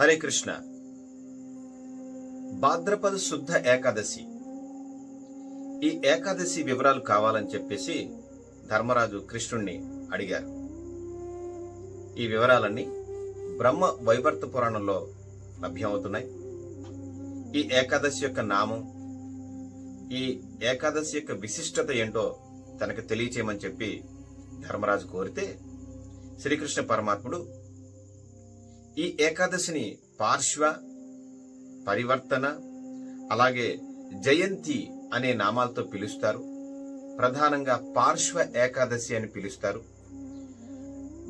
హరే కృష్ణ. భాద్రపద శుద్ధ ఏకాదశి. ఈ ఏకాదశి వివరాలు కావాలని చెప్పేసి ధర్మరాజు కృష్ణుణ్ణి అడిగారు. ఈ వివరాలన్నీ బ్రహ్మ వైవర్త పురాణంలో లభ్యమవుతున్నాయి. ఈ ఏకాదశి యొక్క నామం ఈ ఏకాదశి యొక్క విశిష్టత ఏంటో తనకు తెలియచేయమని చెప్పి ధర్మరాజు కోరితే శ్రీకృష్ణ పరమాత్ముడు ఈ ఏకాదశిని పార్శ్వ పరివర్తన అలాగే జయంతి అనే నామాలతో పిలుస్తారు. ప్రధానంగా పార్శ్వ ఏకాదశి అని పిలుస్తారు.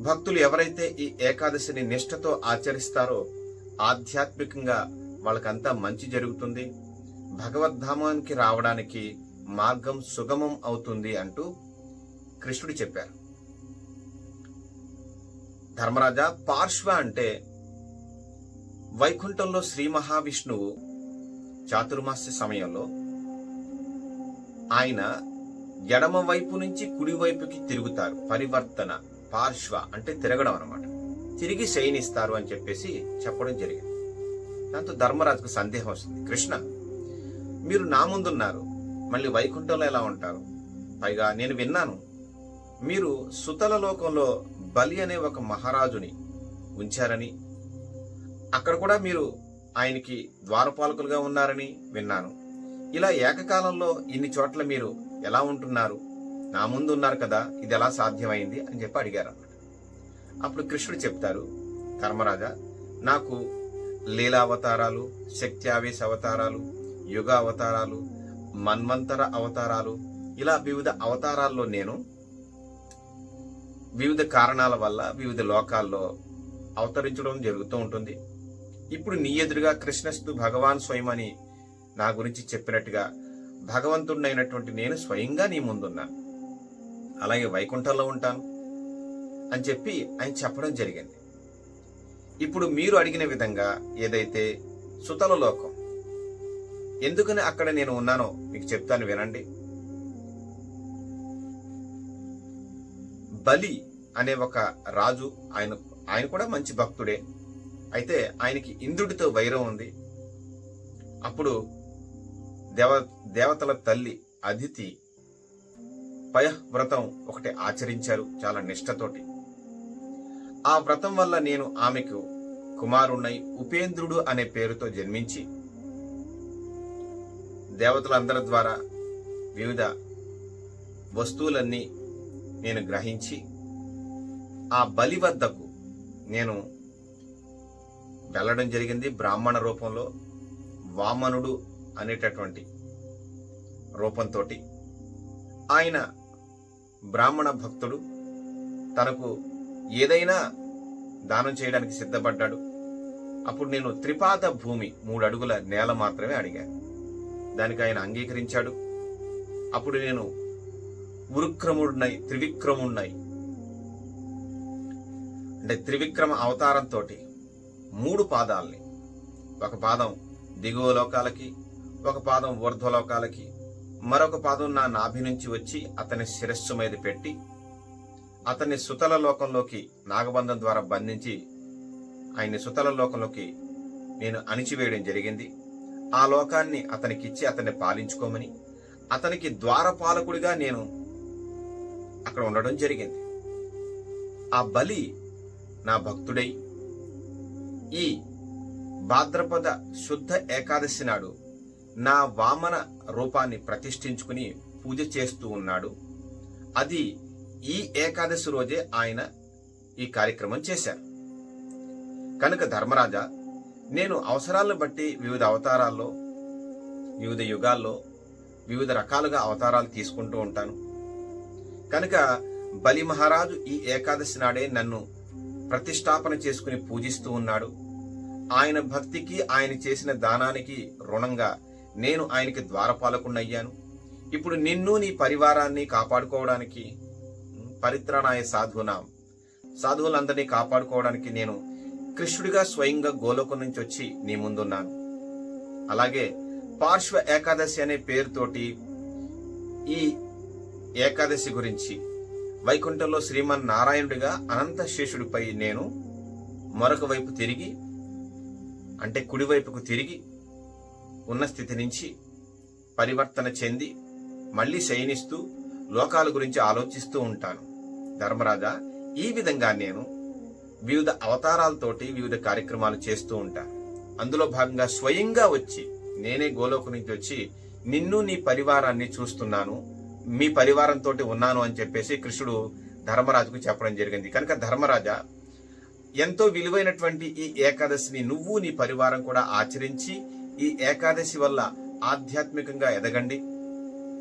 భక్తులు ఎవరైతే ఈ ఏకాదశిని నిష్ఠతో ఆచరిస్తారో ఆధ్యాత్మికంగా వాళ్ళకంతా మంచి జరుగుతుంది. భగవద్ధామానికి రావడానికి మార్గం సుగమం అవుతుంది అంటూ కృష్ణుడు చెప్పారు. ధర్మరాజా పార్శ్వ అంటే వైకుంఠంలో శ్రీ మహావిష్ణువు చాతుర్మాస్య సమయంలో ఆయన ఎడమ వైపు నుంచి కుడి వైపుకి తిరుగుతారు. పరివర్తన పార్శ్వ అంటే తిరగడం అనమాట తిరిగి శయనిస్తారు అని చెప్పేసి చెప్పడం జరిగింది. దాంతో ధర్మరాజుకు సందేహం వస్తుంది. కృష్ణ మీరు నా ముందున్నారు. మళ్ళీ వైకుంఠంలో ఎలా ఉంటారు? పైగా నేను విన్నాను మీరు సుతల లోకంలో బలి అనే ఒక మహారాజుని ఉంచారని అక్కడ కూడా మీరు ఆయనకి ద్వారపాలకులుగా ఉన్నారని విన్నాను. ఇలా ఏకకాలంలో ఇన్ని చోట్ల మీరు ఎలా ఉంటున్నారు? నా ముందు ఉన్నారు కదా ఇది ఎలా సాధ్యమైంది అని చెప్పి అడిగారు అన్నమాట అప్పుడు కృష్ణుడు చెప్తారు ధర్మరాజా నాకు లీలా అవతారాలు శక్తి ఆవేశ అవతారాలు యుగ అవతారాలు మన్వంతర అవతారాలు ఇలా వివిధ అవతారాల్లో నేను వివిధ కారణాల వల్ల వివిధ లోకాల్లో అవతరించడం జరుగుతూ ఉంటుంది. ఇప్పుడు నీ ఎదురుగా కృష్ణస్తు భగవాన్ స్వయమని నా గురించి చెప్పినట్టుగా భగవంతుడైనటువంటి నేను స్వయంగా నీ ముందున్నాను అలాగే వైకుంఠంలో ఉంటాను అని చెప్పి ఆయన చెప్పడం జరిగింది. ఇప్పుడు మీరు అడిగిన విధంగా ఏదైతే సుతల లోకం ఎందుకని అక్కడ నేను ఉన్నానో మీకు చెప్తాను వినండి. బలి అనే ఒక రాజు ఆయన ఆయన కూడా మంచి భక్తుడే. అయితే ఆయనకి ఇంద్రుడితో వైరం ఉంది. అప్పుడు దేవ దేవతల తల్లి అదితి పయవ్రతం ఒకటి ఆచరించారు చాలా నిష్ఠతోటి. ఆ వ్రతం వల్ల నేను ఆమెకు కుమారుణ్ణై ఉపేంద్రుడు అనే పేరుతో జన్మించి దేవతలందరి ద్వారా వివిధ వస్తువులన్నీ నేను గ్రహించి ఆ బలి వద్దకు నేను వెళ్ళడం జరిగింది బ్రాహ్మణ రూపంలో వామనుడు అనేటటువంటి రూపంతో ఆయన బ్రాహ్మణ భక్తుడు. తనకు ఏదైనా దానం చేయడానికి సిద్ధపడ్డాడు. అప్పుడు నేను త్రిపాద భూమి మూడు అడుగుల నేల మాత్రమే అడిగాను దానికి ఆయన అంగీకరించాడు. అప్పుడు నేను ఉరుక్రముడినై త్రివిక్రముడినై అంటే త్రివిక్రమ అవతారంతో మూడు పాదాలని. ఒక పాదం దిగువ లోకాలకి ఒక పాదం ఊర్ధ్వలోకాలకి మరొక పాదం నా నాభి నుంచి వచ్చి అతని శిరస్సు మీద పెట్టి అతన్ని సుతల లోకంలోకి నాగబంధం ద్వారా బంధించి ఆయన్ని సుతల లోకంలోకి నేను అణిచివేయడం జరిగింది. ఆ లోకాన్ని అతనికిచ్చి అతన్ని పాలించుకోమని అతనికి ద్వారపాలకుడిగా నేను అక్కడ ఉండడం జరిగింది. ఆ బలి నా భక్తుడై ఈ భాద్రపద శుద్ధ ఏకాదశి నాడు నా వామన రూపాన్ని ప్రతిష్ఠించుకుని పూజ చేస్తూ ఉన్నాడు. అది ఈ ఏకాదశి రోజే ఆయన ఈ కార్యక్రమం చేశారు. కనుక ధర్మరాజా నేను అవసరాలను బట్టి వివిధ అవతారాల్లో వివిధ యుగాల్లో వివిధ రకాలుగా అవతారాలు తీసుకుంటూ ఉంటాను. కనుక బలి మహారాజు ఈ ఏకాదశి నాడే నన్ను ప్రతిష్టాపన చేసుకుని పూజిస్తూ ఉన్నాడు. ఆయన భక్తికి ఆయన చేసిన దానానికి రుణంగా నేను ఆయనకి ద్వారపాలకున్నయ్యాను ఇప్పుడు నిన్ను నీ పరివారాన్ని కాపాడుకోవడానికి పరిత్రాణాయ సాధునాం సాధువులందరినీ కాపాడుకోవడానికి నేను కృష్ణుడిగా స్వయంగా గోలోకం నుంచి వచ్చి నీ ముందున్నాను. అలాగే పార్శ్వ ఏకాదశి అనే పేరుతోటి ఈ ఏకాదశి గురించి వైకుంఠంలో శ్రీమన్ నారాయణుడిగా అనంత శేషుడిపై నేను మరొక వైపు తిరిగి అంటే కుడివైపుకు తిరిగి ఉన్న స్థితి నుంచి పరివర్తన చెంది మళ్ళీ శయనిస్తూ లోకాల గురించి ఆలోచిస్తూ ఉంటాను. ధర్మరాజా ఈ విధంగా నేను వివిధ అవతారాలతోటి వివిధ కార్యక్రమాలు చేస్తూ ఉంటాను. అందులో భాగంగా స్వయంగా వచ్చి నేనే గోలోకు నుంచి వచ్చి నిన్ను నీ పరివారాన్ని చూస్తున్నాను. మీ పరివారంతో ఉన్నాను అని చెప్పేసి కృష్ణుడు ధర్మరాజుకు చెప్పడం జరిగింది. కనుక ధర్మరాజా ఎంతో విలువైనటువంటి ఈ ఏకాదశిని నువ్వు నీ పరివారం కూడా ఆచరించి ఈ ఏకాదశి వల్ల ఆధ్యాత్మికంగా ఎదగండి.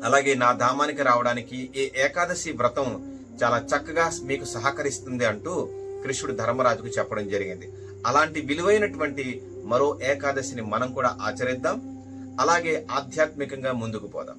అలాగే నా ధామానికి రావడానికి ఈ ఏకాదశి వ్రతం చాలా చక్కగా మీకు సహకరిస్తుంది అంటూ కృష్ణుడు ధర్మరాజుకు చెప్పడం జరిగింది. అలాంటి విలువైనటువంటి మరో ఏకాదశిని మనం కూడా ఆచరిద్దాం. అలాగే ఆధ్యాత్మికంగా ముందుకు పోదాం.